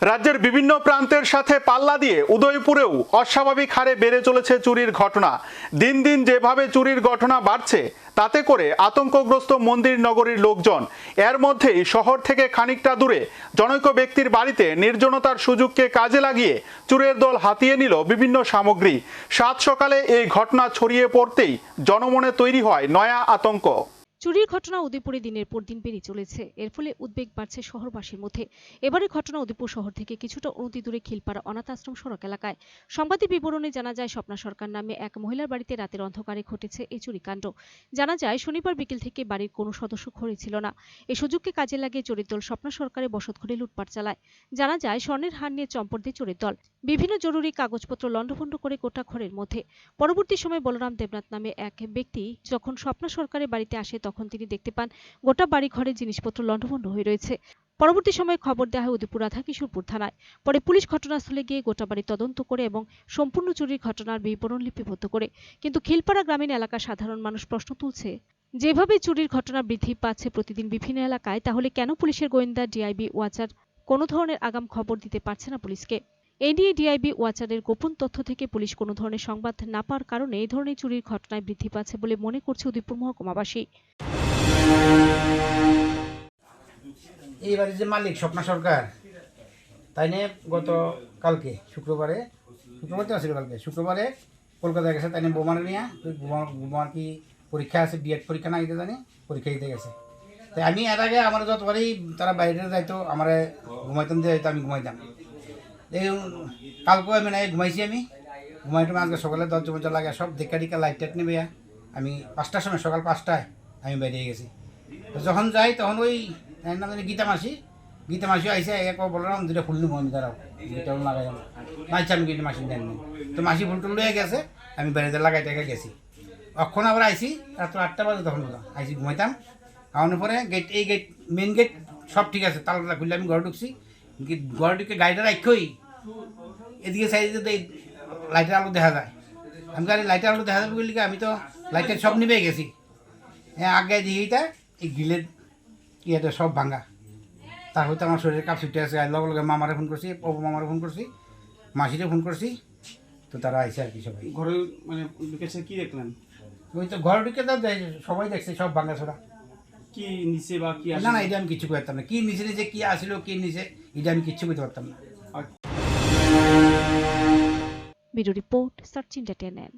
রাজ্যের বিভিন্ন প্রান্তের সাথে পাল্লা দিয়ে উদয়পুরেও অস্বাভাবিক হারে বেড়ে চলেছে চুরির ঘটনা। দিন দিন যেভাবে চুরির ঘটনা বাড়ছে, তাতে করে আতঙ্কগ্রস্ত মন্দির নগরীর লোকজন। এর মধ্যেই শহর থেকে খানিকটা দূরে জনৈক ব্যক্তির বাড়িতে নির্জনতার সুযোগকে কাজে লাগিয়ে চুরের দল হাতিয়ে নিল বিভিন্ন সামগ্রী। সাত সকালে এই ঘটনা ছড়িয়ে পড়তেই জনমনে তৈরি হয় নয়া আতঙ্ক। চুরির ঘটনা উদয়পুরে দিনের পর দিন বেড়ে চলেছে। এর ফলে উদ্বেগ বাড়ছে শহরবাসীর মধ্যে। এবারের ঘটনা উদয়পুর শহর থেকে কিছুটা অনতি দূরে খিলপাড়া অনাথ আশ্রম সড়ক এলাকায়। সংবাদের বিবরণে জানা যায়, স্বপ্না সরকার নামে এক মহিলার বাড়িতে রাতের অন্ধকারে ঘটেছে এই চুরিকাণ্ড জানা যায়, শনিবার বিকেল থেকে বাড়ির কোনো সদস্য ঘরে ছিল না। এই সুযোগকে কাজে লাগিয়ে চোরের দল স্বপ্না সরকারের বসত ঘরে লুটপাট চালায়। জানা যায়, স্বর্ণের হার নিয়ে চম্পট দিয়ে চোরের দল। বিভিন্ন জরুরি কাগজপত্র লণ্ডভণ্ড করে গোটা ঘরের মধ্যে। পরবর্তী সময় বলরাম দেবনাথ নামে এক ব্যক্তি যখন স্বপ্না সরকারের বাড়িতে আসে, তখন তিনি দেখতে পান গোটা বাড়ি ঘরে জিনিসপত্র লণ্ডভণ্ড হয়ে রয়েছে। পরবর্তী সময়ে খবর দেওয়া হয় উদয়পুর রাধা কিশোরপুর থানায়। পরে পুলিশ ঘটনাস্থলে গিয়ে গোটা বাড়ি তদন্ত করে এবং সম্পূর্ণ চুরির ঘটনার বিবরণ লিপিবদ্ধ করে। কিন্তু খিলপাড়া গ্রামীণ এলাকার সাধারণ মানুষ প্রশ্ন তুলছে, যেভাবে চুরির ঘটনা বৃদ্ধি পাচ্ছে প্রতিদিন বিভিন্ন এলাকায়, তাহলে কেন পুলিশের গোয়েন্দা, ডিআইবি, ওয়াচার কোনো ধরনের আগাম খবর দিতে পারছে না পুলিশকে? নিয়ে ডিআইবি ওয়াচারের গোপন তথ্য থেকে পুলিশ কোনো ধরনের সংবাদ না পাওয়ার কারণে এই ধরনের চুরির ঘটনায় বৃদ্ধি পাচ্ছে বলে মনে করছে উদয়পুর মহকুমাবাসী। এই বাড়ির যে মালিক স্বপ্না সরকার, তাই নিয়ে গত কালকে শুক্রবারে শুক্রবার তো কালকে, শুক্রবারে কলকাতায় গেছে, তাই নিয়ে বোমার নিয়ে বোমার কি পরীক্ষা আছে বিএড পরীক্ষা না দিতে জানি, পরীক্ষা দিতে গেছে। তাই আমি এর আগে আমার যতবারই তারা বাইরে যাইতো, আমার ঘুমাইতাম যাইতো আমি ঘুমাইতাম। কালকে আমি নাই, ঘুমাইছি আমি। ঘুমাইতে আজকে সকালে দরজা মজা লাগে, সব দেখা টিকা লাইট টাইট নেবে। আমি পাঁচটার সময়, সকাল পাঁচটায় আমি বেরিয়ে গেছি। যখন যাই, তখন ওই নাম জানি গীতা মাসি। গীতা মাসি আইসে এক বললাম দুটা ফুল নিবো আমি, দাঁড়াও দুটা লাগাই মাইছে আমি গীতা মাসি দেন তো মাসি ফুল টুল লয়ে গেছে, আমি বেড়াতে লাগাই টাকা গেছি। অক্ষণ আবার আইসি রাত আটটা বাজে তখন বললাম আইসি ঘুমাইতাম। খাওয়ানোর পরে গেট এই গেট মেন গেট সব ঠিক আছে তালা খুললে আমি ঘরে ঢুকছি। কি- ঘরে গাড়িটা রাখই এদিকে সাইডে তো লাইটের আলো দেখা যায়। আমি গাড়ি লাইটের আলো দেখা যাবে বলি কি, আমি তো লাইটের সব নিবে গেছি। হ্যাঁ আগে দিয়েইটা এই গিলের ইয়েটা সব ভাঙা। তার হয়তো আমার শরীরে কাপ ছুটে আছে লগে লগে মামারে ফোন করছি পবু মামারে ফোন করছি মাসিরে ফোন করছি তো তারা আইসে আর কি সবাই ঘরে মানে কি দেখলেন ওই তো ঘর ঢুকে তো সবাই দেখছে সব ভাঙা ছোড়া কি নিচে বা কি না না এটা আমি কিছু করতাম না। কি নিচে নিচে কি আসলো কি নিচে এটা আমি কিচ্ছু করতে পারতাম না। Bureau report search entertainment